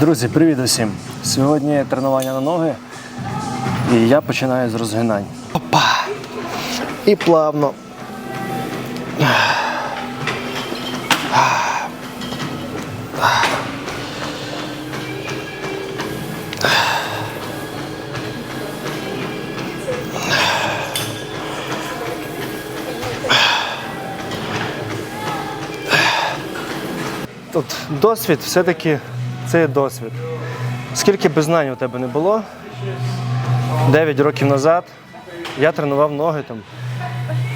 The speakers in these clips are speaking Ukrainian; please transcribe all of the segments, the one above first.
Друзі, привіт усім! Сьогодні тренування на ноги, і я починаю з розгинань. Опа! І плавно. Тут досвід, все-таки це досвід. Скільки б знань у тебе не було, 9 років назад я тренував ноги там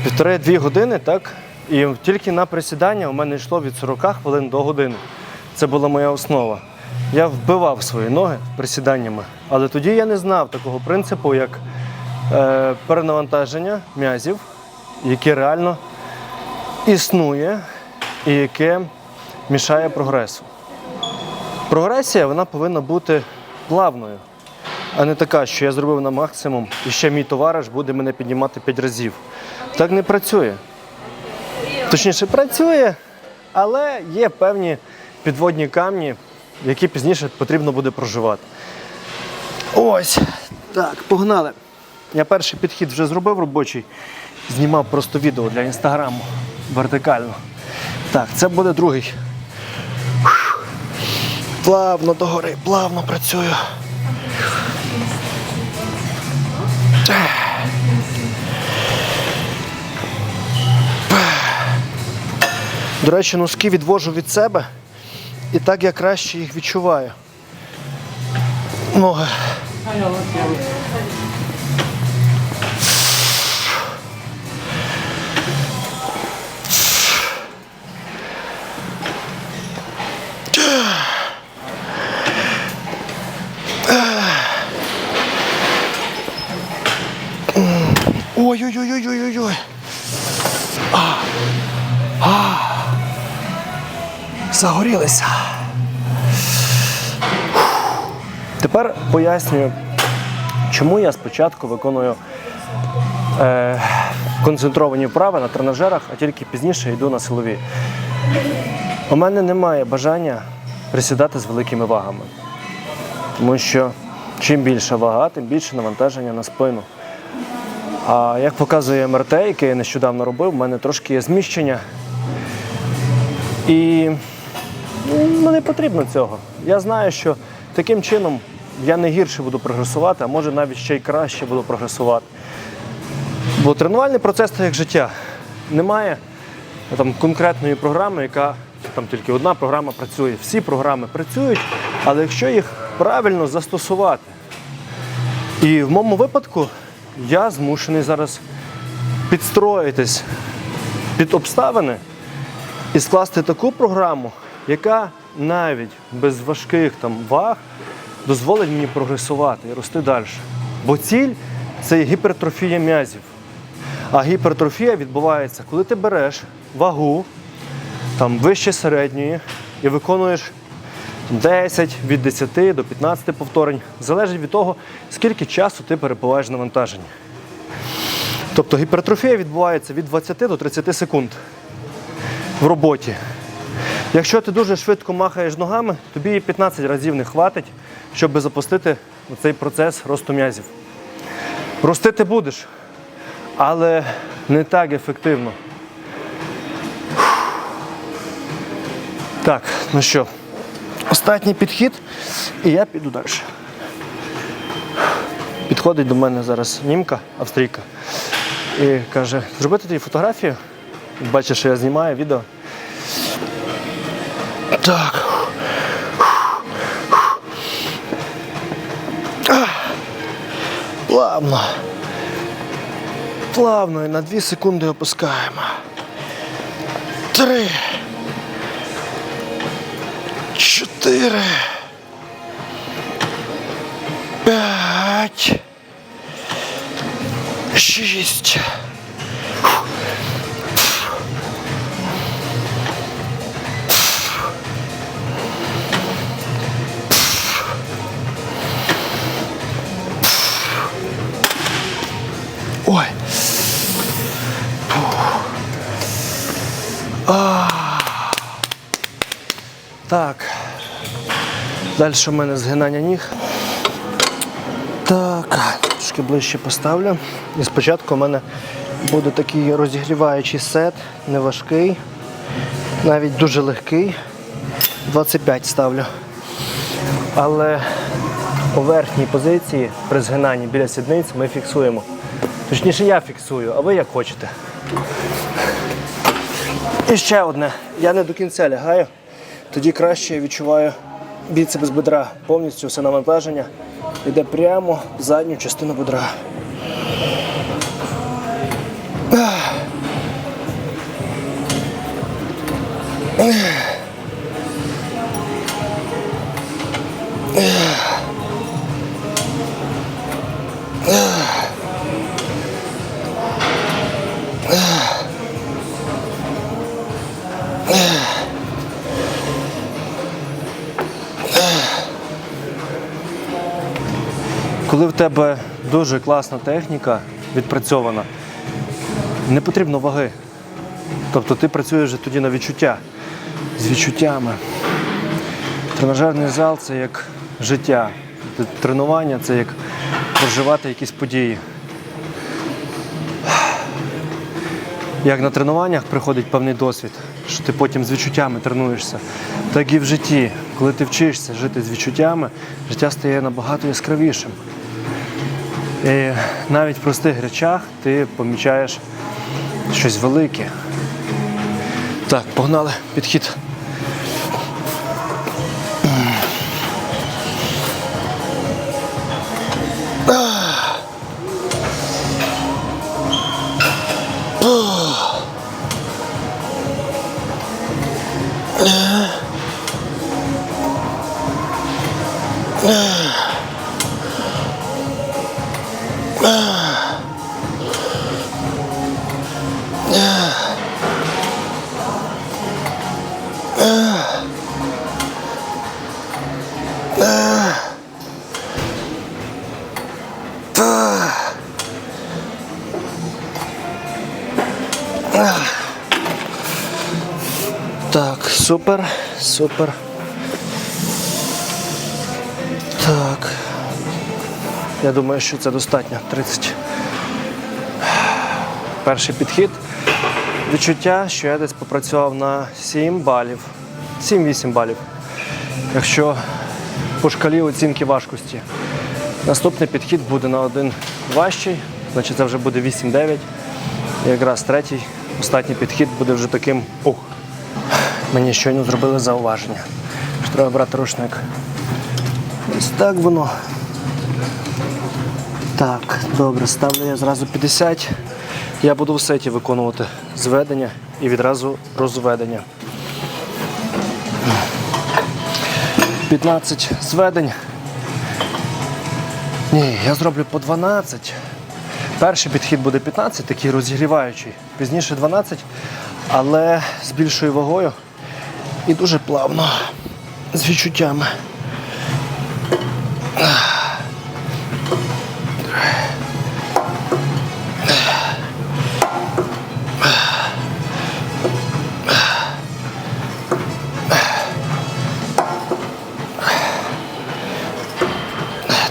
півтори-дві години, так? І тільки на присідання у мене йшло від 40 хвилин до години. Це була моя основа. Я вбивав свої ноги присіданнями, але тоді я не знав такого принципу, як е, перенавантаження м'язів, яке реально існує і яке мішає прогресу. Прогресія вона повинна бути плавною, а не така, що я зробив на максимум, і ще мій товариш буде мене піднімати 5 разів. Так не працює. Точніше, працює, але є певні підводні камні, які пізніше потрібно буде проживати. Ось. Так, погнали. Я перший підхід вже зробив робочий, знімав просто відео для інстаграму вертикально. Так, це буде другий. Плавно догори, плавно працюю. До речі, носки відвожу від себе і так я краще їх відчуваю. Ноги. Ой-ой-ой-ой-ой-ой. А. А. Загорілися. Тепер пояснюю, чому я спочатку виконую е, концентровані вправи на тренажерах, а тільки пізніше йду на силові. У мене немає бажання присідати з великими вагами. Тому що чим більша вага, тим більше навантаження на спину. А як показує МРТ, яке я нещодавно робив, в мене трошки є зміщення. І ну, не потрібно цього. Я знаю, що таким чином я не гірше буду прогресувати, а може навіть ще й краще буду прогресувати. Бо тренувальний процес це як життя. Немає там, конкретної програми, яка там тільки одна програма працює. Всі програми працюють, але якщо їх правильно застосувати. І в моєму випадку я змушений зараз підстроїтись під обставини і скласти таку програму, яка навіть без важких там ваг дозволить мені прогресувати і рости далі. Бо ціль це гіпертрофія м'язів. А гіпертрофія відбувається, коли ти береш вагу там, вище середньої і виконуєш 10 від 10 до 15 повторень, залежить від того, скільки часу ти перебуваєш навантаженні. Тобто гіпертрофія відбувається від 20 до 30 секунд в роботі. Якщо ти дуже швидко махаєш ногами, тобі і 15 разів не хватить, щоб запустити цей процес росту м'язів. Рости ти будеш, але не так ефективно. Так, ну що, останній підхід, і я піду далі. Підходить до мене зараз німка, австрійка, і каже, зробити тобі фотографію. Бачиш, що я знімаю відео. Так. Плавно. Плавно і на 2 секунди опускаємо. Три. Чотири. П'ять. Шість. Ой. А. Так. Далі в мене згинання ніг. Так, трошки ближче поставлю. І спочатку у мене буде такий розігріваючий сет, неважкий, навіть дуже легкий. 25 ставлю. Але у верхній позиції при згинанні біля сідниць ми фіксуємо. Точніше, я фіксую, а ви як хочете. І ще одне. Я не до кінця лягаю, тоді краще я відчуваю біцепс бедра. Повністю все навантаження йде прямо в задню частину бедра. Тебе дуже класна техніка відпрацьована, не потрібно ваги. Тобто ти працюєш вже тоді на відчуття з відчуттями. Тренажерний зал це як життя. Тренування це як проживати якісь події. Як на тренуваннях приходить певний досвід, що ти потім з відчуттями тренуєшся, так і в житті. Коли ти вчишся жити з відчуттями, життя стає набагато яскравішим. І навіть в простих речах ти помічаєш щось велике. Так, погнали, підхід. Так, супер, супер. Так. Я думаю, що це достатньо. 30. Перший підхід. Відчуття, що я десь попрацював на 7 балів. 7-8 балів. Якщо по шкалі оцінки важкості. Наступний підхід буде на один важчий, значить це вже буде 8-9. І якраз третій, останній підхід буде вже таким. Ух. Мені щойно зробили зауваження. що Треба брати рушник. Ось так воно. Так, добре, ставлю я зразу 50. Я буду в сеті виконувати зведення і відразу розведення. 15 зведень. Ні, я зроблю по 12. Перший підхід буде 15, такий розігріваючий. Пізніше 12, але з більшою вагою і дуже плавно, з відчуттями.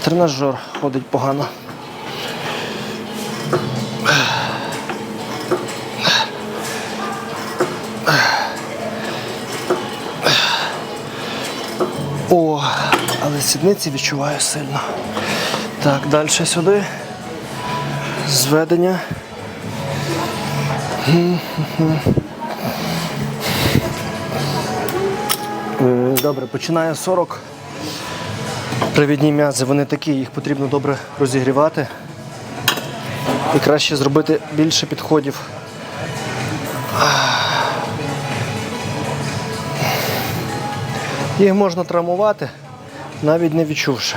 Тренажер ходить погано. О, але сідниці відчуваю сильно. Так, далі сюди. Зведення. Е, Добре, починаю 40. Привідні м'язи, вони такі, їх потрібно добре розігрівати. І краще зробити більше підходів. Їх можна травмувати, навіть не відчувши.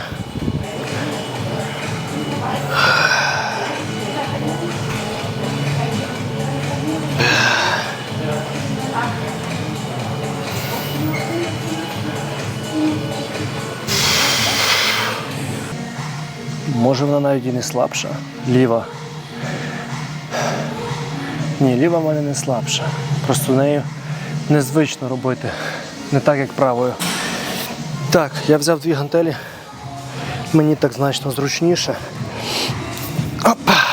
Може вона навіть і не слабша. Ліва. Ні, ліва в мене не слабша. Просто нею незвично робити. Не так, як правою. Так, я взяв дві гантелі. Мені так значно зручніше. Опа!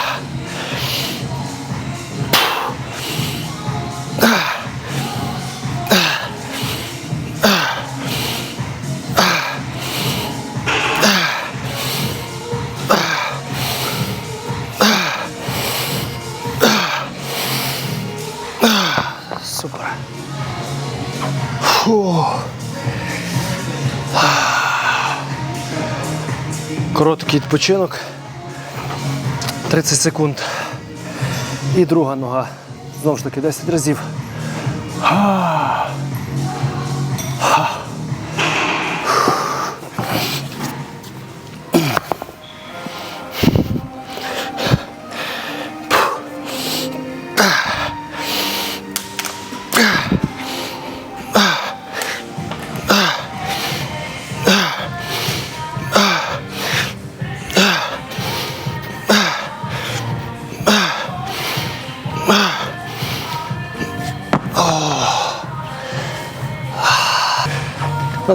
Короткий відпочинок. 30 секунд. І друга нога. Знову ж таки 10 разів. Ха. Ха.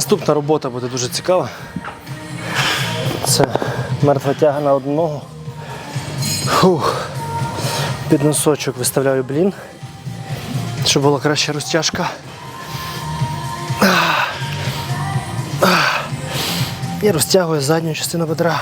Наступна робота буде дуже цікава. Це мертва тяга на одну ногу. Фух. Під носочок виставляю блін, щоб була краща розтяжка. І розтягую задню частину бедра.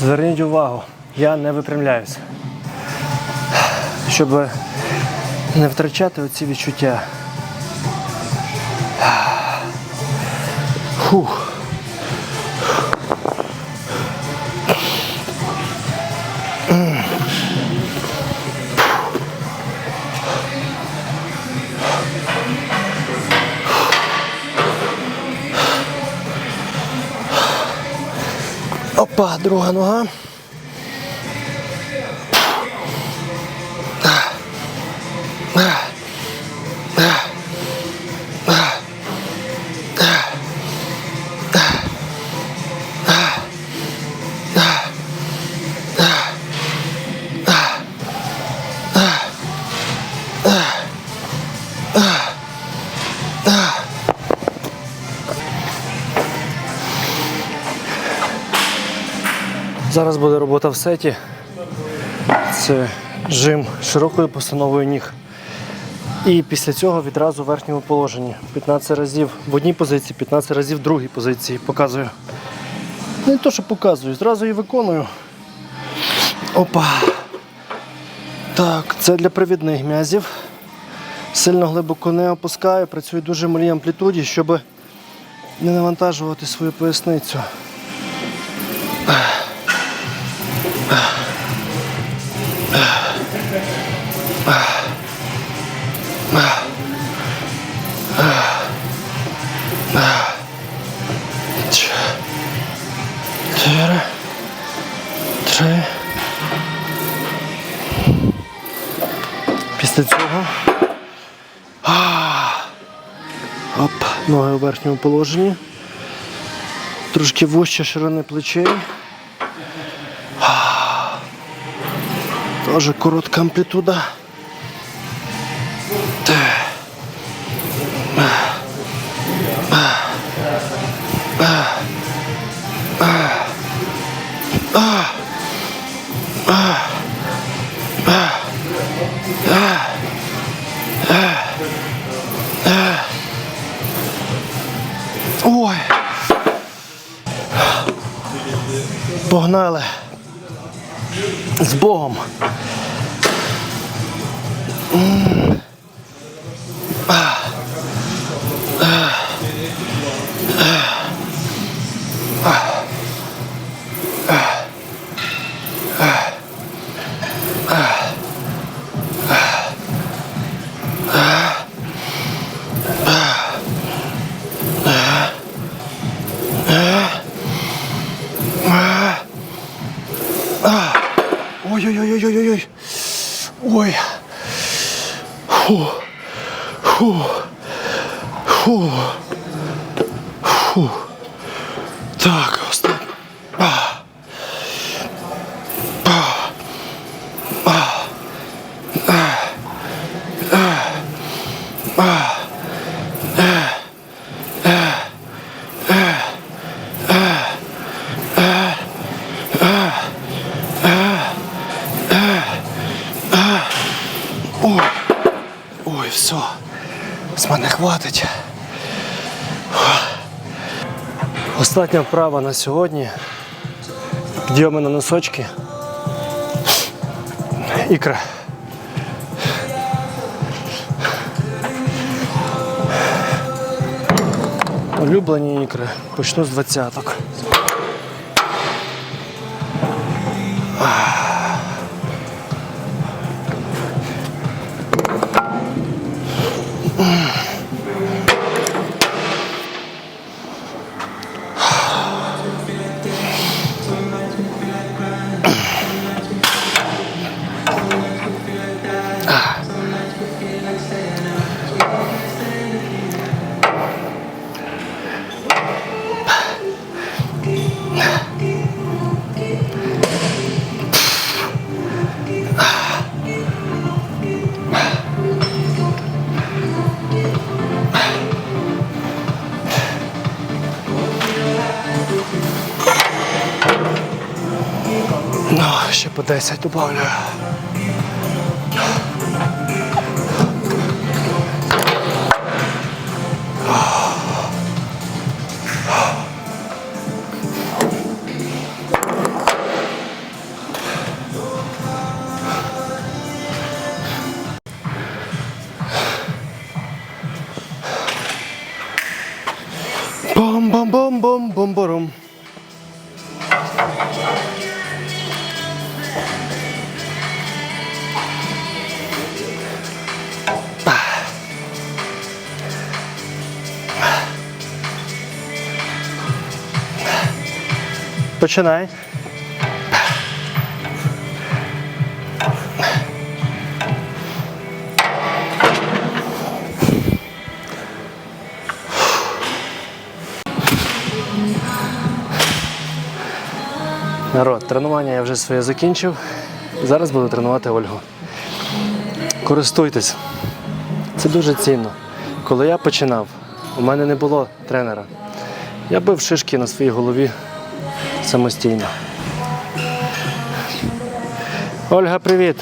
Зверніть увагу, я не випрямляюся. Щоб не втрачати оці відчуття. Фух. Опа, друга нога. В сеті. Це жим широкою постановою ніг. І після цього відразу в верхньому положенні. 15 разів в одній позиції, 15 разів в другій позиції. Показую. Не то, що показую, зразу і виконую. Опа. Так, це для привідних м'язів. Сильно глибоко не опускаю, працюю дуже малій амплітуді, щоб не навантажувати свою поясницю. Чотири. Три. Після цього. Оп, ноги у верхньому положенні. Трошки вужче ширини плечей. Теж коротка амплітуда. Остання вправа на сьогодні. Підйоми на носочки. Ікра. Улюблені ікри. Почну з двадцяток. Ну, ще по 10 добавлю. Бом-бом-бом-бом-бом-бором. Починай. Народ, тренування я вже своє закінчив. Зараз буду тренувати Ольгу. Користуйтесь. Це дуже цінно. Коли я починав, у мене не було тренера. Я бив шишки на своїй голові самостійно. Ольга, привіт.